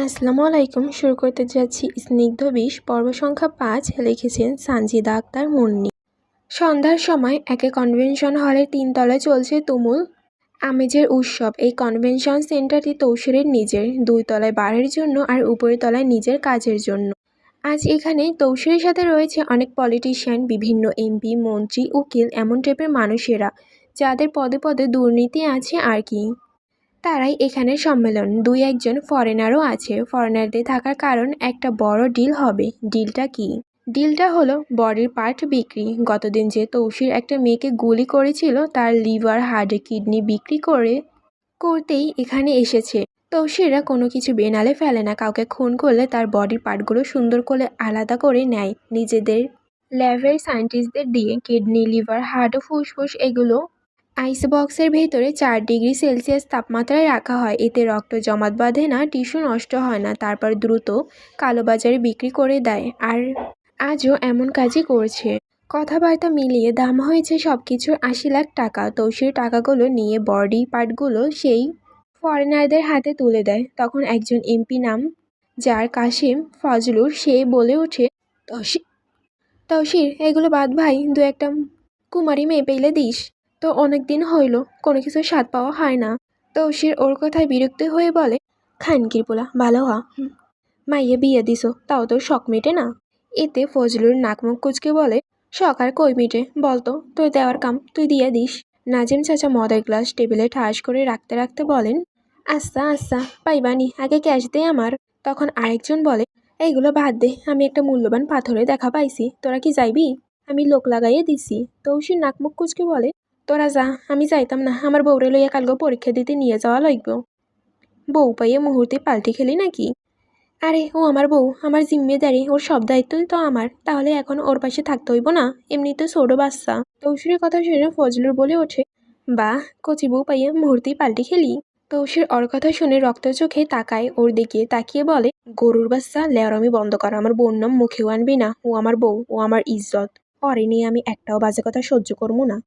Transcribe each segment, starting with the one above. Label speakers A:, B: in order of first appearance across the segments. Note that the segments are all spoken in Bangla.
A: আসসালামু আলাইকুম, শুরু করতে যাচ্ছি স্নিগ্ধ বিষ, পর্ব সংখ্যা পাঁচ, লিখেছেন সানজিদা আক্তার মুন্নি। সন্ধ্যার সময় একে কনভেনশন হলের তিনতলায় চলছে তুমুল আমেজের উৎসব। এই কনভেনশন সেন্টারটি তৌসুরের নিজের, দুই তলায় বাড়ির জন্য আর উপরের তলায় নিজের কাজের জন্য। আজ এখানে তৌসুরের সাথে রয়েছে অনেক পলিটিশিয়ান বিভিন্ন এমপি মন্ত্রী, উকিল, এমন টাইপের মানুষেরা, যাদের পদে পদে দুর্নীতি আছে আর কি। তারাই এখানের সম্মেলন। দুই একজন ফরেনারও আছে। ফরেনারদের থাকার কারণ একটা বড় ডিল হবে। ডিলটা কি? ডিলটা হলো বডির পার্ট বিক্রি। গতদিন যে তৌসির একটা মেয়েকে গুলি করেছিল, তার লিভার হার্ট কিডনি বিক্রি করে করতেই এখানে এসেছে। তৌসিররা কোনো কিছু বেনালে ফেলে না। কাউকে খুন করলে তার বডির পার্টগুলো সুন্দর করে আলাদা করে নেয়। নিজেদের ল্যাবের সায়েন্টিস্টদের দিয়ে কিডনি লিভার হার্ট ফুসফুস এগুলো আইস বক্সের ভেতরে চার ডিগ্রি সেলসিয়াস তাপমাত্রায় রাখা হয়। এতে রক্ত জমাট বাঁধে না, টিস্যু নষ্ট হয় না, তারপর দ্রুত কালোবাজারে বিক্রি করে দেয় আর আজও এমন কাজই করছে। কথাবার্তা মিলিয়ে দাম হয়েছে সব কিছুর আশি লাখ টাকা। তৌসির টাকাগুলো নিয়ে বডি পার্টগুলো সেই ফরেনারদের হাতে তুলে দেয়। তখন একজন এমপি নাম, যার কাশিম ফজলুর, সে বলে ওঠে তৌসির তৌসির, এগুলো বাদ ভাই, দু একটা কুমারী মেয়ে পেলে দিস। তো অনেক দিন হইল, কোনো কিছু স্বাদ পাওয়া হয় না। তৌসির ওর কথায় বিরক্ত হয়ে বলে খানকির পোলা, ভালো হ। মাইয়ে বিয়ে দিছো, তাও তোর শখ মেটে না? এতে ফজলুর নাকমুখ কুচকে বলে, শখ আর কই মিটে? বলতো, তোর দেওয়ার কাম তুই দিয়ে দিস। নাজিম চাচা মদের গ্লাস টেবিলে ঠাস করে রাখতে রাখতে বলেন আচ্ছা আচ্ছা পাইবানি আগে ক্যাশ দে আমার। তখন আরেকজন বলে, এইগুলো বাদ দে, আমি একটা মূল্যবান পাথরে দেখা পাইছি, তোরা কি যাইবি? আমি লোক লাগাইয়ে দিছি। তৌসির নাকমুখ কুচকে বলে তোরা যা, আমি যাইতাম না। আমার বউরে লইয়া কালকে পরীক্ষা দিতে নিয়ে যাওয়া লাগব। বউ পাইয়ে মুহূর্তে পাল্টি খেলি নাকি? আরে, ও আমার বউ, আমার জিম্মেদারি, ওর সব দায়িত্বই তো আমার। তাহলে এখন ওর পাশে থাকতে হইব না? এমনিতে ছোটো বাচ্চা। তৌসিরের কথা শুনে ফজলুর বলে ওঠে বা কচি বউ পাইয়ে মুহূর্তেই পাল্টি খেলি? তৌসির ওর কথা শুনে রক্ত চোখে তাকায়, ওর দিকে তাকিয়ে বলে, গরুর বাচ্চা লেয়ারমি বন্ধ কর, আমার বোন নাম মুখেও আনবি না। ও আমার বউ, ও আমার ইজ্জত। অরে নিয়ে আমি একটাও বাজে কথা সহ্য করব না।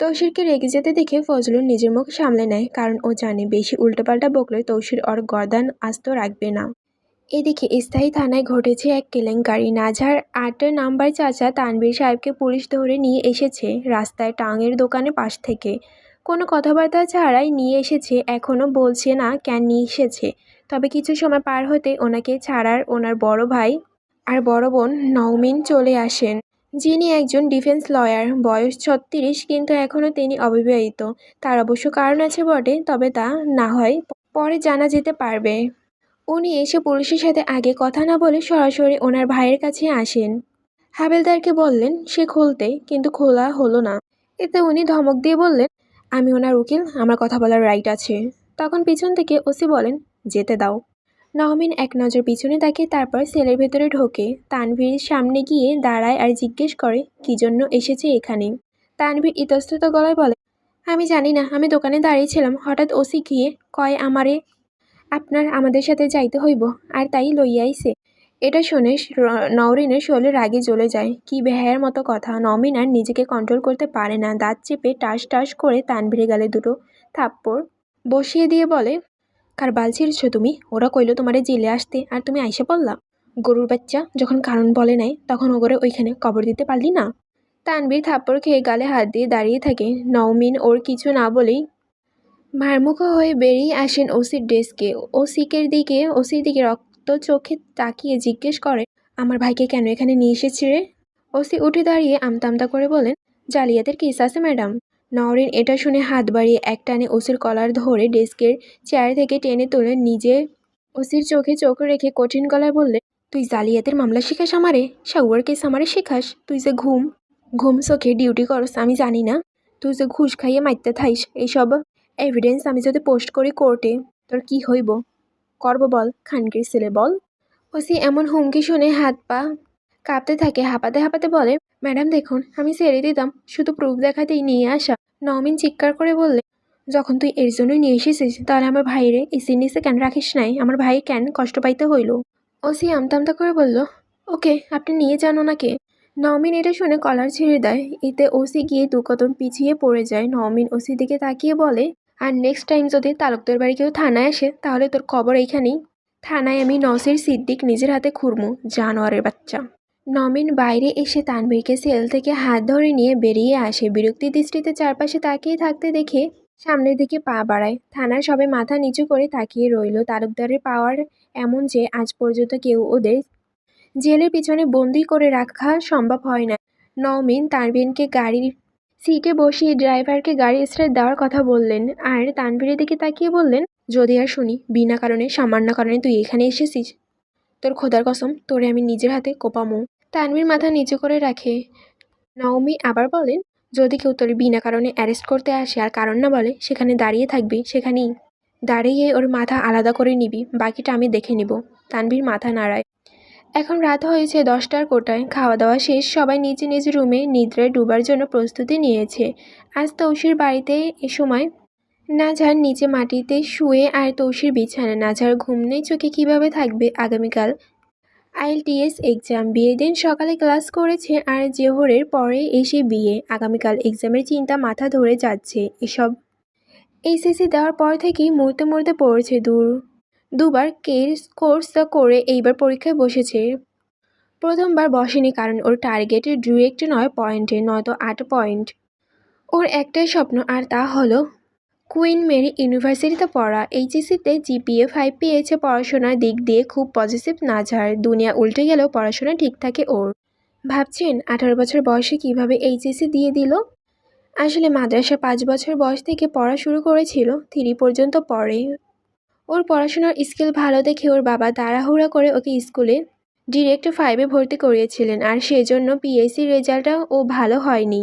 A: তৌসিরকে রেগে যেতে দেখে ফজলুল নিজের মুখ সামলে নেয়, কারণ ও জানে বেশি উল্টোপাল্টা বকলে তৌসির ওর গর্দান আস্ত রাখবে না। এদিকে স্থায়ী থানায় ঘটেছে এক কেলেঙ্কারি। নাঝার আট নাম্বার চাচা তানবীর সাহেবকে পুলিশ ধরে নিয়ে এসেছে রাস্তায় টাঙের দোকানে পাশ থেকে। কোনো কথাবার্তা ছাড়াই নিয়ে এসেছে এখনও বলছে না কেন নিয়ে এসেছে। তবে কিছু সময় পার হতে ওনাকে ছাড়ার ওনার বড় ভাই আর বড় বোন নওমিন চলে আসেন। যিনি একজন ডিফেন্স লয়ার, বয়স ছত্রিশ, কিন্তু এখনও তিনি অবিবাহিত। তার অবশ্য কারণ আছে বটে, তবে তা না হয় পরে জানা যেতে পারবে। উনি এসে পুলিশের সাথে আগে কথা না বলে সরাসরি ওনার ভাইয়ের কাছে আসেন। হাবেলদারকে বললেন, সে খুলতে। কিন্তু খোলা হলো না। এতে উনি ধমক দিয়ে বললেন, আমি ওনার উকিল, আমার কথা বলার রাইট আছে। তখন পিছন থেকে ওসি বলেন, যেতে দাও। নহমিন এক নজর পিছনে তাকিয়ে তারপর সেলের ভেতরে ঢোকে। তানভীর সামনে গিয়ে দাঁড়ায় আর জিজ্ঞেস করে, কী জন্য এসেছে এখানে? তানভীর ইতস্তত গলায় বলে, আমি জানি না, আমি দোকানে দাঁড়িয়েছিলাম। হঠাৎ ওসি গিয়ে কয়, আমারে, আপনার আমাদের সাথে যাইতে হইব, আর তাই লইয়াইছে এটা শুনে নওরিনের শোলে রাগে জ্বলে যায়। কি বেহায়ের মতো কথা। নমিন আর নিজেকে কন্ট্রোল করতে পারে না। দাঁত চেপে টাস টাস করে তানভীরে গেলে দুটো থাপ্পড় বসিয়ে দিয়ে বলে কার বাল ছিঁড়ছো তুমি? ওরা কইলো তোমারে জেলে আসতে, আর তুমি আইসা পড়লা। গরুর বাচ্চা যখন কারণ বলে নাই, তখন ওগরে ওইখানে কবর দিতে পারলি না। তানবীর থাপ্পড় খেয়ে গালে হাত দিয়ে দাঁড়িয়ে থাকে। নওমিন ওর কিছু না বলেই মারমুখ হয়ে বেরিয়ে আসেন ওসির ডেস্কে। ওসিকের দিকে, ওসির দিকে রক্ত চোখে তাকিয়ে জিজ্ঞেস করে, আমার ভাইকে কেন এখানে নিয়ে এসেছি রে? ওসি উঠে দাঁড়িয়ে আমতামতা করে বলেন, জালিয়াতের কেস আছে, ম্যাডাম। নওরিন এটা শুনে হাত বাড়িয়ে এক টানে ওসির কলার ধরে ডেস্কের চেয়ার থেকে টেনে তুলে নিজে ওসির চোখে চোখ রেখে কঠিন গলায় বললে, তুই জালিয়াতের মামলা শিখাস আমারে? শাউয়ার কেস আমারে শেখাস? তুই যে ঘুম ঘুম চোখে ডিউটি করস, আমি জানি না। তুই যে ঘুষ খাইয়ে মারতে থাইস এইসব এভিডেন্স আমি যদি পোস্ট করি কোর্টে তোর কি হইব? করব বল, খানকির ছেলে, বল? ওসি এমন হুমকি শুনে হাত পা কাঁপতে থাকে, হাঁপাতে হাঁপাতে বলে, ম্যাডাম, দেখুন, আমি ছেড়ে দিতাম, শুধু প্রুফ দেখাতেই নিয়ে আসা। নমিন চিৎকার করে বললে, যখন তুই এর জন্যই নিয়ে এসেছিস, তাহলে আমার ভাইরে এসির নিচে কেন রাখিস নাই? আমার ভাই কেন কষ্ট পাইতে হইল? ওসি আমতামতা করে বলল, ওকে, আপনি নিয়ে যান ওনাকে। নমিন এটা শুনে কলার ছেড়ে দেয়। এতে ওসি গিয়ে দু কদম পিছিয়ে পড়ে যায়। নমিন ওসি দিকে তাকিয়ে বলে, আর নেক্সট টাইম যদি তালুকদার বাড়ি কেউ থানায় আসে, তাহলে তোর খবর এইখানেই। থানায় আমি নসির সিদ্দিক নিজের হাতে খুরমু, জানোয়ারের বাচ্চা। নমিন বাইরে এসে তানভীরকে সেল থেকে হাত ধরে নিয়ে বেরিয়ে আসে। বিরক্তি দৃষ্টিতে চারপাশে তাকিয়ে থাকতে দেখে সামনের দিকে পা বাড়ায়। থানার সবে মাথা নিচু করে তাকিয়ে রইল তালুকদারের পাওয়ার এমন যে আজ পর্যন্ত কেউ ওদের জেলের পিছনে বন্দি করে রাখা সম্ভব হয় না। নওমিন তানভীরকে গাড়ির সিটে বসিয়ে ড্রাইভারকে গাড়ি স্টার্ট দেওয়ার কথা বললেন আর তানভীরের দিকে তাকিয়ে বললেন, যদি আর শুনি, বিনা কারণে, সামান্য কারণে তুই এখানে এসেছিস। তোর খোদার কসম, তোরে আমি নিজের হাতে কোপামো। তানভীর মাথা নিচু করে রাখে। নওমি আবার বলেন, যদি কেউ তোর বিনা কারণে অ্যারেস্ট করতে আসে আর কারণ না বলে, সেখানে দাঁড়িয়ে থাকবি, সেখানেই দাঁড়িয়ে ওর মাথা আলাদা করে নিবি, বাকিটা আমি দেখে নিব। তানভীর মাথা নাড়ায়। এখন রাত হয়েছে দশটার কোটায় খাওয়া দাওয়া শেষ, সবাই নিজ নিজ রুমে নিদ্রায় ডুবার জন্য প্রস্তুতি নিয়েছে। আজ তৌসির বাড়িতে এ সময় নাঝার নিচে মাটিতে শুয়ে আর তৌসির বিছানা নাঝার ঘুম নেই, চোখে কীভাবে থাকবে আগামীকাল? আইএলটিএস এক্সাম বিয়ের দিন সকালে ক্লাস করেছে আর জোহরের পরে এসে বিয়ে আগামীকাল এক্সামের চিন্তা মাথা ধরে যাচ্ছে এসব। এইচএসসি দেওয়ার পর থেকেই মরতে মরতে পড়েছে দূর দুবার কেস কোর্স করে এইবার পরীক্ষায় বসেছে। প্রথমবার বসেনি কারণ ওর টার্গেট ডিরেক্ট নয় পয়েন্টে নয়তো আট পয়েন্ট ওর একটাই স্বপ্ন আর তা হলো কুইন মেরি ইউনিভার্সিটিতে পড়া। এইচএসসিতে জিপিএ, ফাইভ পেয়েছে পড়াশোনার দিক দিয়ে খুব পজিটিভ নাঝার দুনিয়া উল্টে গেলেও পড়াশোনা ঠিক থাকে ওর। ভাবছেন, আঠারো বছর বয়সে কীভাবে এইচএসসি দিয়ে দিল? আসলে মাদ্রাসা পাঁচ বছর বয়স থেকে পড়া শুরু করেছিল থ্রি পর্যন্ত পড়ে। ওর পড়াশোনার স্কিল ভালো দেখে ওর বাবা তাড়াহুড়া করে ওকে স্কুলে ডিরেক্ট ফাইভে ভর্তি করিয়েছিলেন, আর সেজন্য পিএসসি রেজাল্টটাও ও ভালো হয়নি।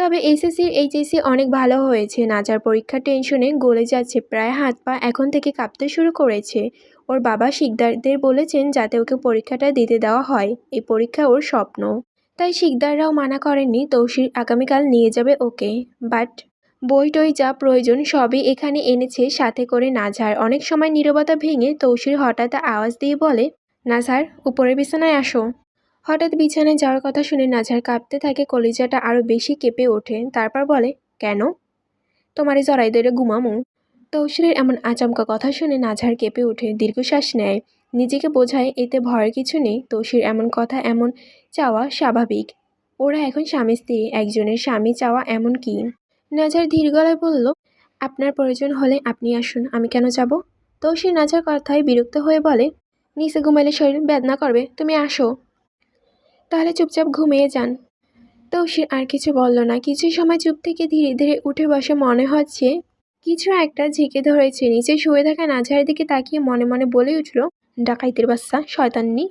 A: তবে এসএসসির এইচএসসি অনেক ভালো হয়েছে। নাচার পরীক্ষার টেনশনে গলে যাচ্ছে, প্রায় হাত পা এখন থেকে কাঁপতে শুরু করেছে। ওর বাবা শিকদারদের বলেছেন যাতে ওকে পরীক্ষাটা দিতে দেওয়া হয়। এই পরীক্ষা ওর স্বপ্ন। তাই শিকদাররাও মানা করেননি তৌসির আগামীকাল নিয়ে যাবে ওকে। বাট বই টই যা প্রয়োজন সবই এখানে এনেছে সাথে করে নাঝার অনেক সময় নীরবতা ভেঙে তৌসির হঠাৎ আওয়াজ দিয়ে বলে নাঝার উপরের বিছানায় আসো। হঠাৎ বিছানায় যাওয়ার কথা শুনে নাঝার কাঁপতে থাকে, কলিজাটা আরও বেশি কেঁপে ওঠে। তারপর বলে, কেন? তোমারই জড়াই ধরে ঘুমামো। তৌসিরের এমন আচমকা কথা শুনে নাঝার কেঁপে ওঠে, দীর্ঘশ্বাস নেয়। নিজেকে বোঝায়, এতে ভয়ের কিছু নেই। তৌসির এমন কথা, এমন চাওয়া স্বাভাবিক। ওরা এখন স্বামী স্ত্রী, একজনের স্বামী চাওয়া এমন কি? নাজার ধীর গলায় বলল, আপনার প্রয়োজন হলে আপনি আসুন, আমি কেন যাব? তৌসির নাজার কথায় বিরক্ত হয়ে বলে, নিচে ঘুমাইলে শরীর বেদনা করবে, তুমি আসো। তাহলে চুপচাপ ঘুমিয়ে যান। তৌসির আর কিছু বলল না। কিছু সময় চুপ থেকে ধীরে ধীরে উঠে বসে মনে হচ্ছে কিছু একটা ঝেঁকে ধরেছে। নিচে শুয়ে থাকা নাঝারের দিকে তাকিয়ে মনে মনে বলে উঠল, ডাকাইতের বাচ্চা, শয়তাননি।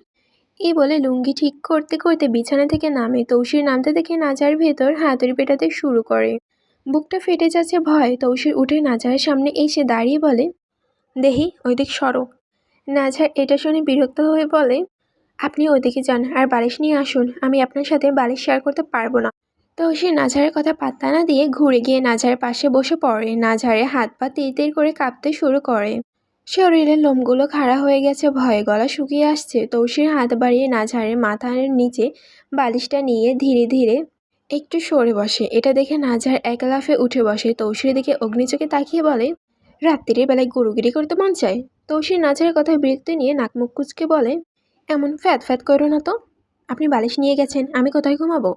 A: এই বলে লুঙ্গি ঠিক করতে করতে বিছানা থেকে নামে। তৌসির নামতে দেখে নাজার ভেতর হাতুড়ি পেটাতে শুরু করে। বুকটা ফেটে যাচ্ছে ভয়। তৌসির উঠে নাজারের সামনে এসে দাঁড়িয়ে বলে, দেহি, ওইদিক সরো। নাঝার এটা শুনে বিরক্ত হয়ে বলে আপনি ওইদিকে যান আর বালিশ নিয়ে আসুন। আমি আপনার সাথে বালিশ শেয়ার করতে পারব না। তো সে নাঝারের কথা পাত্তা না দিয়ে ঘুরে গিয়ে নাঝারের পাশে বসে পড়ে। নাঝারে হাত পা তীর তীর করে কাঁপতে শুরু করে। শরীরের লোমগুলো খাড়া হয়ে গেছে, ভয়ে গলা শুকিয়ে আসছে। তৌসির হাত বাড়িয়ে নাঝারের মাথার নিচে বালিশটা নিয়ে ধীরে ধীরে একটু সরে বসে। এটা দেখে নাঝার এক লাফে উঠে বসে। তৌসির দিকে অগ্নিচোখে তাকিয়ে বলে, রাত্রির বেলায় গরুগিরি করতে মন চায়? তৌসির নাঝারের কথায় বিরক্তি নিয়ে নাক মুখ কুচকে বলে এমন ফ্যাত ফ্যাত করো না তো। আপনি বালিশ নিয়ে গেছেন, আমি কোথায় ঘুমাবো?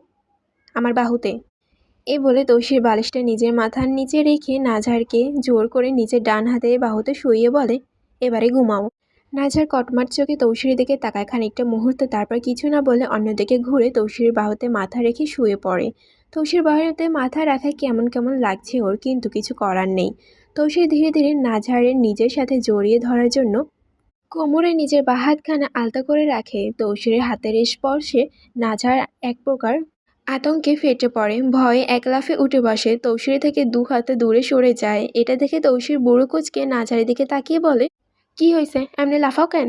A: আমার বাহুতে। এ বলে তৌসির বালিশটা নিজের মাথার নিচে রেখে নাঝারকে জোর করে নিজের ডান হাতে বাহুতে শুইয়ে বলে, এবারে ঘুমাও। নাঝার কটমার চোখে তৌসির দিকে তাকায় খানিকটা মুহূর্ত, তারপর কিছু না বলে অন্যদিকে ঘুরে তৌসির বাহুতে মাথা রেখে শুয়ে পড়ে। তৌসির বাহুতে মাথা রাখায় কেমন কেমন লাগছে ওর কিন্তু কিছু করার নেই। তৌসির ধীরে ধীরে নাঝারের নিজের সাথে জড়িয়ে ধরার জন্য কোমরে নিজের বা হাতখানা আলতা করে রাখে। তৌসিরের হাতের স্পর্শে নাঝার এক প্রকার আতঙ্কে ফেটে পড়ে। ভয়ে এক লাফে উঠে বসে। তৌসির থেকে দু হাতে দূরে সরে যায়। এটা দেখে তৌসির বুড়ো কুচকে নাঝারের দিকে তাকিয়ে বলে, কি হয়েছে এমনি লাফাও কেন?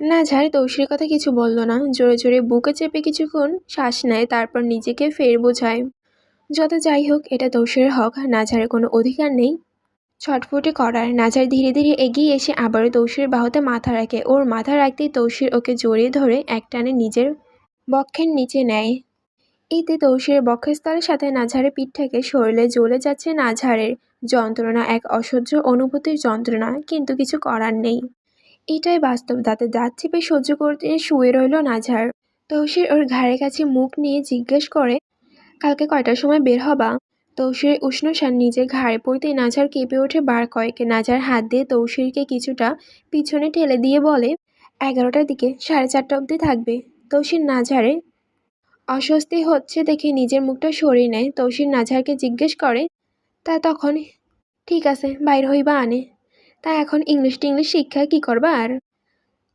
A: নাঝার তৌসির কথা কিছু বলল না। জোরে জোরে বুকে চেপে কিছুক্ষণ শ্বাস নেয়, তারপর নিজেকে ফের বোঝায়, যত যাই হোক, এটা তৌসিরের হক। নাঝারের কোনো অধিকার নেই। ছটফটে করার। নাজার ধীরে ধীরে এগিয়ে এসে আবারও তৌসির বাহুতে মাথা রাখে। ওর মাথা রাখতেই তৌসির ওকে জড়িয়ে ধরে একটানে নিজের বক্ষের নিচে নেয়। এতে তৌসিরের বক্ষস্থলের সাথে নাঝারের পিঠ থেকে শরীরে জ্বলে যাচ্ছে নাঝারের যন্ত্রণা, এক অসহ্য অনুভূতির যন্ত্রণা, কিন্তু কিছু করার নেই। এটাই বাস্তব, দাঁতে দাঁত চেপে সহ্য করতে শুয়ে রইল নাঝার তৌসির ওর ঘাড়ের কাছে মুখ নিয়ে জিজ্ঞেস করে, কালকে কয়টার সময় বের হবা? তৌসিরের উষ্ণ সার নিজের ঘাড়ে পড়তেই নাঝার কেঁপে ওঠে বার কয়েকে। নাঝার হাত দিয়ে তৌসিরকে কিছুটা পিছনে ঠেলে দিয়ে বলে, এগারোটার দিকে, সাড়ে চারটা অবধি থাকবে। তৌসির নাঝারে অস্বস্তি হচ্ছে দেখে নিজের মুখটা সরিয়ে নেয়। তৌসির নাঝারকে জিজ্ঞেস করে, তা তখন? ঠিক আছে, বাইর হইবা আনে। তা এখন ইংলিশ টিংলিশ শিক্ষা কি করবা আর?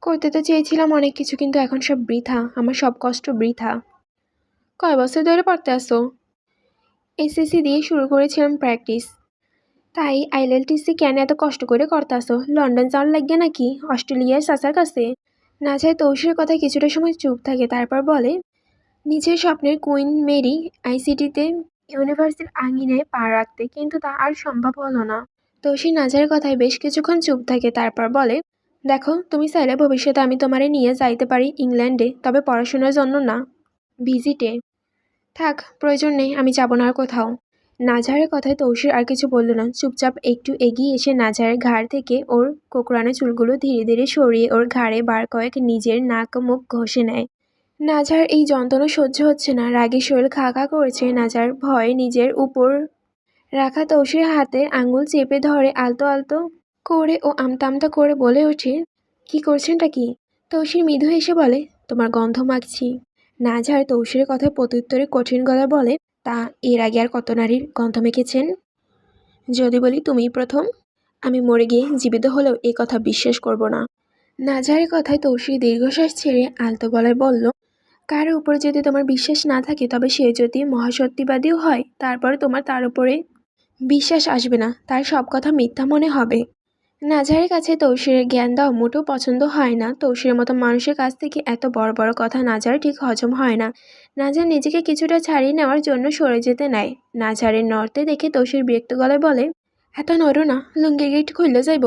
A: করতে তো চেয়েছিলাম অনেক কিছু, কিন্তু এখন সব বৃথা। আমার সব কষ্ট বৃথা। কয় বছর ধরে পড়তে আসো? এসএসসি দিয়ে শুরু করেছিলাম প্র্যাকটিস তাই আইএলটিসি কেন এত কষ্ট করে করতে আসো লন্ডন যাওয়ার লাগবে নাকি? অস্ট্রেলিয়ার সাসার কাছে? না চায় তৌসির কথা কিছুটা সময় চুপ থাকে, তারপর বলে, নিজের স্বপ্নের কুইন মেরি আইসিটিতে ইউনিভার্সিটির আঙিনায় পা রাখতে, কিন্তু তা আর সম্ভব হলো না। তৌসির নাজার কথায় বেশ কিছুক্ষণ চুপ থাকে, তারপর বলে, দেখো, তুমি চাইলে ভবিষ্যতে আমি তোমারে নিয়ে যাইতে পারি ইংল্যান্ডে, তবে পড়াশোনার জন্য না। ভিজিটে। থাক, প্রয়োজন নেই, আমি যাব না আর কোথাও। নাজারের কথায় তৌসির আর কিছু বলল না। চুপচাপ একটু এগিয়ে এসে নাজারের ঘাড় থেকে ওর কোকড়ানো চুলগুলো ধীরে ধীরে সরিয়ে ওর ঘাড়ে বার কয়েক নিজের নাক মুখ ঘষে নেয়। নাজার, এই যন্ত্রণা সহ্য হচ্ছে না। রাগে শরীর খা খা করছে। নাজার ভয়ে নিজের উপর রাখা তৌসির হাতে আঙুল চেপে ধরে আলতো আলতো করে ও আমতা আমতা করে বলে ওঠে। কি করছেনটা কি? তৌসির মৃদু এসে বলে, তোমার গন্ধ মাখছি। নাজার তৌসিরের কথায় প্রত্যুত্তরে কঠিন গলায় বলে, তা এর আগে আর কত নারীর গন্ধ মেখেছেন? যদি বলি তুমিই প্রথম। আমি মরে গিয়ে জীবিত হলেও এই কথা বিশ্বাস করব না। নাজারের কথায় তৌসির দীর্ঘশ্বাস ছেড়ে আলতো গলায় বলল, কারও উপরে যদি তোমার বিশ্বাস না থাকে, তবে সে যদি মহাসত্যিবাদীও হয়, তারপরে তোমার তার উপরে বিশ্বাস আসবে না, তার সব কথা মিথ্যা মনে হবে। নাজারের কাছে তৌসিরের জ্ঞান দেওয়া মোটেও পছন্দ হয় না। তৌসিরের মতো মানুষের কাছ থেকে এত বড় বড় কথা নাজার ঠিক হজম হয় না। নাজার নিজেকে কিছুটা ছাড়িয়ে নেওয়ার জন্য সরে যেতে নেয়। নাজারের নর্তে দেখে তৌসির বিরক্ত গলায় বলে, এত নড়ো না লুঙ্গি গেট খুললে যাইব।